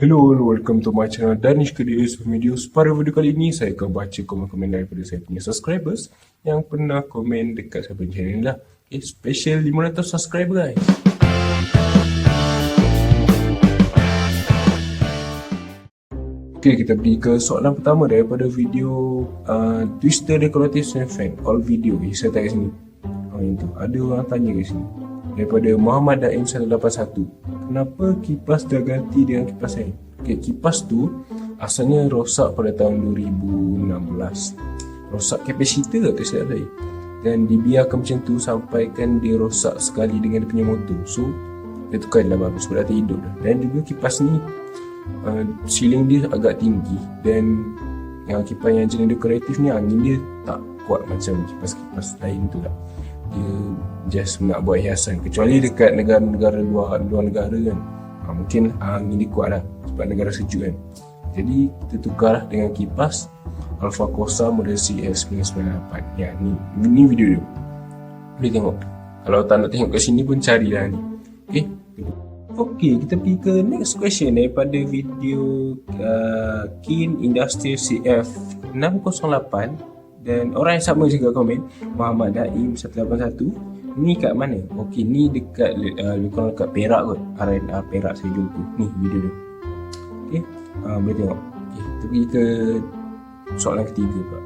Hello, hello, welcome to my channel Danish Kedis Videos. Pada video kali ini, saya akan baca komen-komen daripada saya punya subscribers yang pernah komen dekat saya punya channel ni lah. Okay, special 500 subscriber guys. Okay, kita pergi ke soalan pertama daripada video uh, Twister Decorative Snake Fan All video, eh, saya tak kat sini oh, itu. Ada orang tanya kat sini Daripada Muhammad Daim 181 Kenapa kipas dah ganti dengan kipas lain? Okay, kipas tu asalnya rosak pada tahun 2016 Rosak kapasitor tak silap saya Dan dibiarkan macam tu sampai kan dia rosak sekali dengan dia punya motor. So, dia tukar dah bagus pada hidup dah. Dan juga kipas ni uh, ceiling dia agak tinggi dan yang kipas yang jenis dekoratif ni angin dia tak kuat macam kipas-kipas lain tu lah. Dia just nak buat hiasan kecuali dekat negara-negara luar luar negara kan. Ha, mungkin angin dia kuat lah sebab negara sejuk kan. Jadi kita tukar lah dengan kipas Alpha Corsa model CF998 ya ni ni video dia. Boleh tengok? Kalau tak nak tengok kat sini pun carilah ni. Okay Okey, kita pergi ke next question daripada video uh, Kin Industrial CF 608 dan orang yang sama juga komen Muhammad Daim 181 ni kat mana? Okey, ni dekat uh, lebih dekat Perak kot RNA Perak saya jumpa ni video dia Okey, uh, boleh tengok Okey, kita pergi ke soalan ketiga pak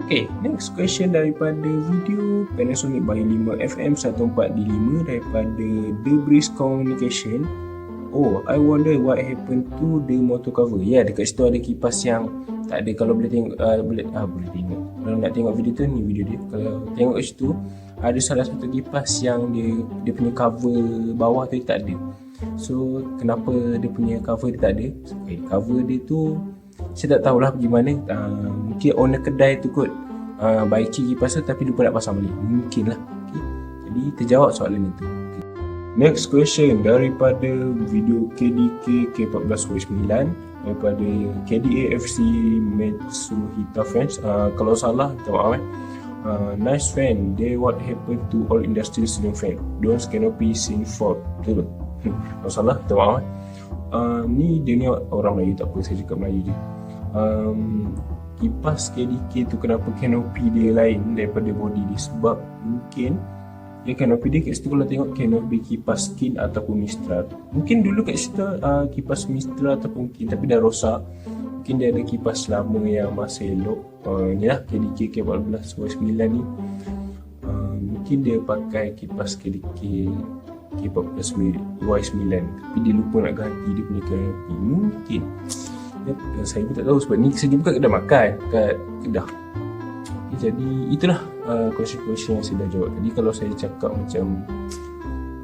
Okay, next question daripada video Panasonic Bio 5 FM 14D5 daripada Breeze Communication. Oh, I wonder what happened to the motor cover. Ya, yeah, dekat situ ada kipas yang tak ada kalau boleh tengok uh, boleh ah boleh tengok. Kalau nak tengok video tu ni video dia. Kalau tengok kat situ ada salah satu kipas yang dia dia punya cover bawah tu tak ada. So, kenapa dia punya cover dia tak ada? Okay, cover dia tu saya tak tahulah bagaimana uh, mungkin owner kedai tu kot uh, baiki kipas tu tapi lupa nak pasang balik mungkin lah okay. jadi terjawab soalan itu okay. next question daripada video KDK K14 daripada KDAFC Metsuhita fans uh, kalau salah minta maaf eh Uh, nice fan, they what happened to all industry ceiling fan? Don't canopy sin fault. Betul tak? Kalau salah, minta maaf eh. Uh, ni dia ni orang Melayu tak apa saya cakap Melayu je um, kipas KDK tu kenapa canopy dia lain daripada body dia sebab mungkin ya canopy dia kat situ kalau tengok canopy kipas skin ataupun Mistral mungkin dulu kat situ uh, kipas Mistral ataupun mungkin tapi dah rosak. Mungkin dia ada kipas lama yang masih elok. Uh, ni lah KDK K14 Y9 ni. Uh, mungkin dia pakai kipas KDK K14 Y9 tapi dia lupa nak ganti dia punya canopy mungkin. Ya, saya pun tak tahu sebab ni saya buka kedai makan kat okay, jadi itulah uh, question-question yang saya dah jawab tadi. Kalau saya cakap macam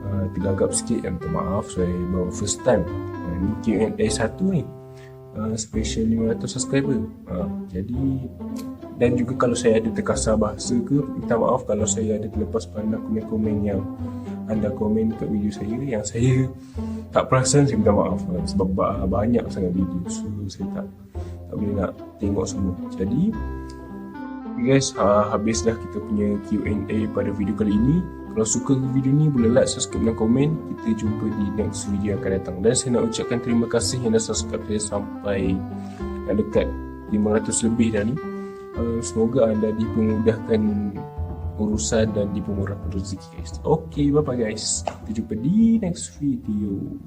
uh, tergagap sikit yang minta maaf saya bawa first time. Uh, ni Q&A satu ni. Uh, special 500 subscriber. Uh, jadi dan juga kalau saya ada terkasar bahasa ke minta maaf kalau saya ada terlepas pandang komen-komen yang anda komen kat video saya yang saya tak perasan saya minta maaf sebab banyak sangat video. So saya tak tak boleh nak tengok semua. Jadi guys uh, habis dah kita punya Q&A pada video kali ini kalau suka video ni boleh like, subscribe dan komen kita jumpa di next video yang akan datang dan saya nak ucapkan terima kasih yang dah subscribe saya sampai dekat 500 lebih dah ni uh, semoga anda dipermudahkan urusan dan dipermurahkan rezeki guys. Okay, bye bye guys. Kita jumpa di next video.